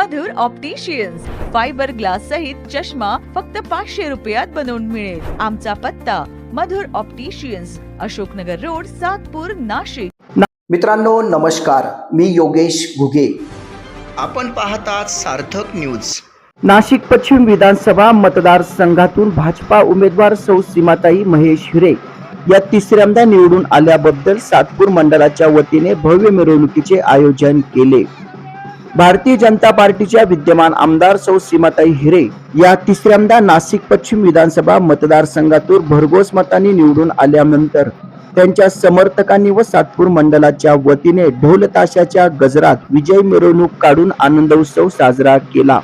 मधुर opticians fibre glass सहित चष्मा फक्त पाचशे रुपयात बनवून मिळेल. आमचा पत्ता मधुर ऑप्टिशियन्स अशोकनगर रोड सातपूर नाशिक. मित्रांनो नमस्कार. मी योगेश घुगे. आपण पाहतात सार्थक न्यूज नाशिक पश्चिम विधानसभा मतदारसंघातून भाजपा उमेदवार सौ सीमाताई महेश हिरे या तिसऱ्यांदा निवडून आल्याबद्दल सातपूर मंडळाच्या वतीने भव्य मिरवणुकीचे आयोजन केले. भारतीय जनता पार्टीच्या विद्यमान आमदार सौ सीमाताई हिरे या तिसऱ्यांदा नाशिक पश्चिम विधानसभा मतदारसंघातून भरघोस मतांनी निवडून आल्यानंतर त्यांच्या समर्थकांनी व सातपूर मंडळाच्या वतीने ढोल ताशाच्या गजरात विजय मिरवणूक काढून आनंद उत्सव साजरा केला.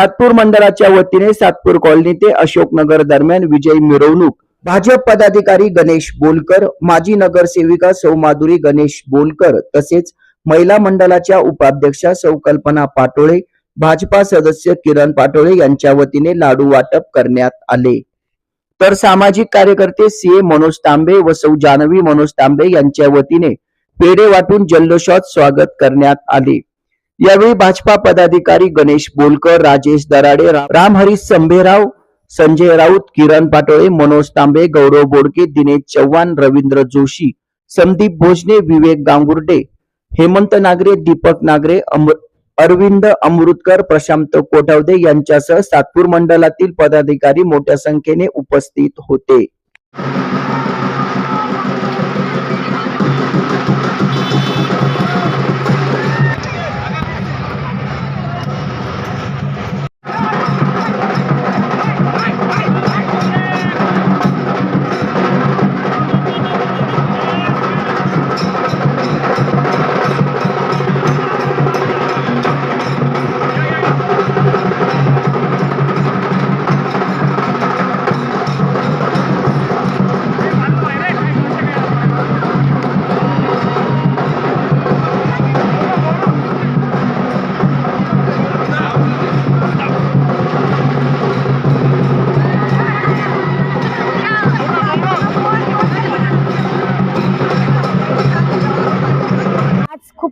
सातपूर मंडळाच्या वतीने सातपूर कॉलनी ते अशोकनगर दरम्यान विजय मिरवणूक. भाजप पदाधिकारी गणेश बोलकर माजी नगरसेविका सौमाधुरी गणेश बोलकर तसेच महिला मंडळाच्या उपाध्यक्षा सौ कल्पना पाटोळे भाजपा सदस्य किरण पाटोळे यांच्या वतीने लाडू वाटप करण्यात आले. तर सामाजिक कार्यकर्ते सीए मनोज तांबे व सौ जानवी मनोज तांबे यांच्या वतीने पेढे वाटून जल्लोषात स्वागत करण्यात आले. यावेळी भाजपा पदाधिकारी गणेश बोलकर राजेश दराडे रामहरी संभेराव संजय राऊत किरण पाटोळे मनोज तांबे गौरव बोडके दिनेश चव्हाण रवींद्र जोशी संदीप भोजने विवेक गांगुर्डे हेमंत नागरे दीपक नागरे अमृ अरविंद अमृतकर प्रशांत कोठावदे यांच्यासह सातपूर मंडळातील पदाधिकारी मोठ्या संख्येने उपस्थित होते.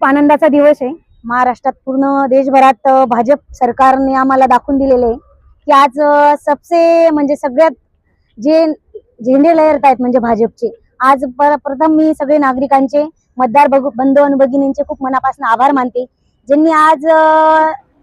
आनंदाचा दिवस आहे. महाराष्ट्रात पूर्ण देशभरात भाजप सरकारने आम्हाला दाखवून दिलेले आहे की आज सबसे म्हणजे सगळ्यात जे झेंडे लहरत आहेत म्हणजे भाजपचे आज पर- प्रथम मी सगळे नागरिकांचे मतदार बंधू आणि भगिनींचे खूप मनापासून आभार मानते. ज्यांनी आज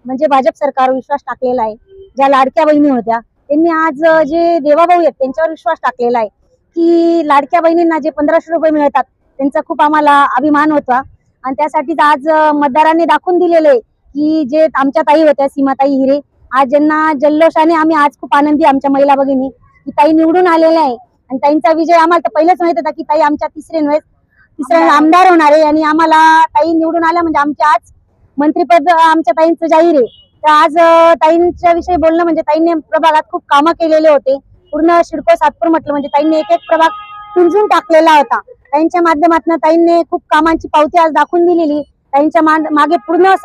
म्हणजे भाजप सरकारवर विश्वास टाकलेला आहे ज्या लाडक्या बहिणी होत्या त्यांनी आज जे देवाभाऊ आहेत त्यांच्यावर विश्वास टाकलेला आहे की लाडक्या बहिणींना जे पंधराशे रुपये मिळतात त्यांचा खूप आम्हाला अभिमान होता. आणि त्यासाठीच आज मतदारांनी दाखवून दिलेले की जे आमच्या ताई होत्या सीमाताई हिरे आज ज्यांना जल्लोषाने आम्ही आज खूप आनंदी आमच्या महिला भगिनी की ताई निवडून आलेल्या आहे. आणि ताईंचा विजय आम्हाला तर पहिलेच माहीत होता की ताई आमच्या तिसरे नव्हे तिसऱ्या आमदार होणार आहे. आणि आम्हाला ताई निवडून आल्या म्हणजे आमच्या आज मंत्रीपद आमच्या ताईंचं जाहीर आहे. तर आज ताईंच्या विषयी बोलणं म्हणजे ताईंनी प्रभागात खूप कामं केलेले होते. पूर्ण शिडको सातपूर म्हटलं म्हणजे ताईंनी एक एक प्रभाग पिंजून टाकलेला होता. ताईंच्या माध्यमातून ताईंनी खूप कामांची पावती आज दाखवून दिलेली. ताईंच्या मा- मागे पूर्ण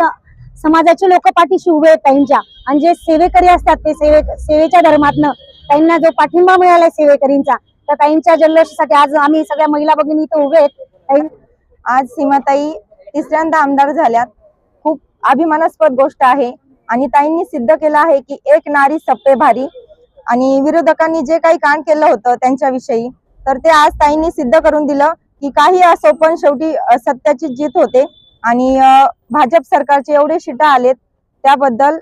समाजाचे लोक पाठीशी उभे आहेत ताईंच्या आणि जे सेवेकरी असतात ते सेवे सेवेच्या धर्मातनं ताईंना जो पाठिंबा मिळालाय सेवेकरींचा तर ताईंच्या जल्लोषासाठी आज आम्ही सगळ्या महिला भगिनी इथं उभे आहेत. ताई. आज सीमाताई तिसऱ्यांदा आमदार झाल्यात. खूप अभिमानास्पद गोष्ट आहे. आणि ताईंनी सिद्ध केलं आहे की एक नारी सप्पे भारी. आणि विरोधकांनी जे काही कांड केलं होतं त्यांच्याविषयी तर ते आज ताईंनी सिद्ध करून दिलं की काही असो पण शेवटी सत्याची जीत होते. आणि भाजप सरकारचे एवढे शिटा आलेत त्याबद्दल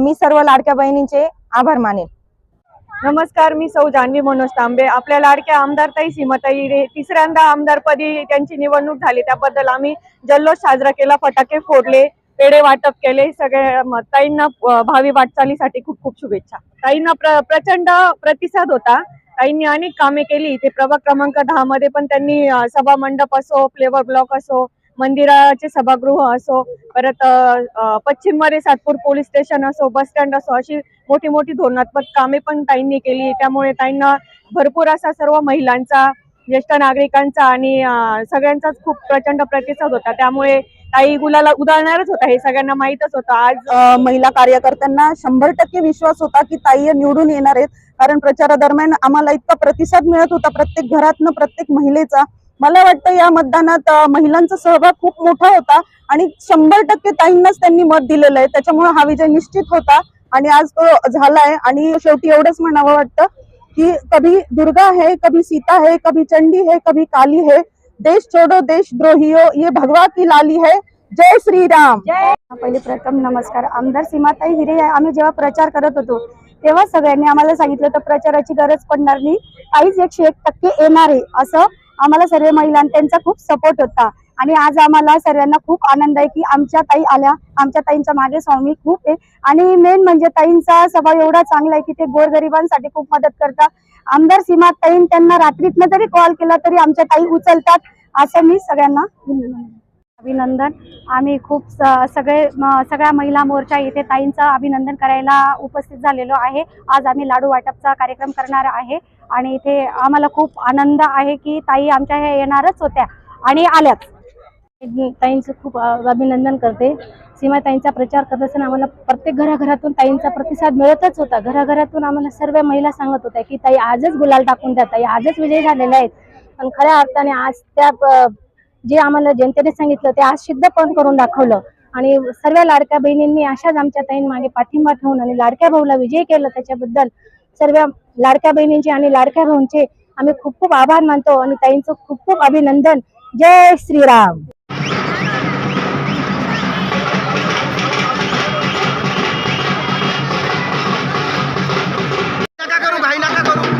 मी सर्व लाडक्या बहिणींचे आभार मानेन. नमस्कार मी सौ जान्हवी मनोज तांबे. आपल्या लाडक्या आमदारताई सीमाताई रे तिसऱ्यांदा आमदारपदी त्यांची निवडणूक झाली. त्याबद्दल आम्ही जल्लोष साजरा केला फटाके फोडले पेढे वाटप केले. सगळे ताईंना भावी वाटचालीसाठी खूप खूप शुभेच्छा. ताईंना प्र प्रचंड प्रतिसाद होता. ताईंनी अनेक कामे केली. ते प्रभाग क्रमांक दहा मध्ये पण त्यांनी सभा मंडप असो फ्लेवर ब्लॉक असो मंदिराचे सभागृह असो परत पश्चिममध्ये सातपूर पोलीस स्टेशन असो बस स्टँड असो अशी मोठी मोठी धोरणात्मक कामे पण ताईंनी केली. त्यामुळे ताईंना भरपूर असा सर्व महिलांचा ज्येष्ठ नागरिकांचा आणि सगळ्यांचाच खूप प्रचंड प्रतिसाद होता. त्यामुळे ताई गुलाला उदाहरणारच होता हे सगळ्यांना माहीतच होतं. आज महिला कार्यकर्त्यांना शंभर टक्के विश्वास होता की ताई निवडून येणार आहेत. कारण प्रचारादरम्यान आम्हाला इतका प्रतिसाद मिळत होता प्रत्येक घरातनं प्रत्येक महिलेचा. मला वाटतं या मतदानात महिलांचा सहभाग खूप मोठा होता आणि शंभर टक्के ताईंनाच त्यांनी मत दिलेलं आहे. त्याच्यामुळे हा विजय निश्चित होता आणि आज तो झालाय. आणि शेवटी एवढंच म्हणावं वाटतं की कभी दुर्गा है कभी सीता है कभी चंडी है कभी काली है. देश छोडो देशद्रोहियो ये भगवा की लाली है। जय श्री राम पहिले प्रथम नमस्कार. आमदार सीमाताई हिरे आम्ही जेव्हा प्रचार करत होतो तेव्हा सगळ्यांनी आम्हाला सांगितलं होतं प्रचाराची गरज पडणार नाही. काहीच एकशे एक टक्के येणार आहे असं आम्हाला सर्व महिलां त्यांचा खूप सपोर्ट होता. आणि आज आम्हाला सर्वांना खूप आनंद आहे की आमच्या ताई आल्या. आमच्या ताईंच्या मागे स्वामी खूप आहे. आणि मेन म्हणजे ताईंचा स्वभाव एवढा चांगला आहे की ते गोरगरिबांसाठी खूप मदत करतात. आमदार सीमा ताईन त्यांना रात्रीतनं जरी कॉल केला तरी आमच्या ताई उचलतात असं मी सगळ्यांना अभिनंदन. आम्ही खूप स- सगळे सगळ्या महिला मोर्चा येथे ताईंचं अभिनंदन करायला उपस्थित झालेलो आहे. आज आम्ही लाडू वाटपचा कार्यक्रम करणार आहे. आणि इथे आम्हाला खूप आनंद आहे की ताई आमच्या ह्या येणारच होत्या आणि आल्याच. ताईंचं खूप अभिनंदन करते. सीमाताईंचा प्रचार करत असताना आम्हाला प्रत्येक घराघरातून ताईंचा प्रतिसाद मिळतच होता. घराघरातून आम्हाला सर्व महिला सांगत होत्या की ताई आजच गुलाल टाकून द्या. ताई आजच विजयी झालेल्या आहेत. पण खऱ्या अर्थाने आज त्या जे आम्हाला जनतेने सांगितलं ते आज सिद्ध पण करून दाखवलं. आणि सर्व लाडक्या बहिणींनी अशाच आमच्या ताईं मागे पाठिंबा ठेवून आणि लाडक्या भाऊला विजय केलं त्याच्याबद्दल सर्व लाडक्या बहिणींचे आणि लाडक्या भाऊंचे आम्ही खूप खूप आभार मानतो आणि ताईंचं खूप खूप अभिनंदन. जय श्रीराम. करू घाई नका करू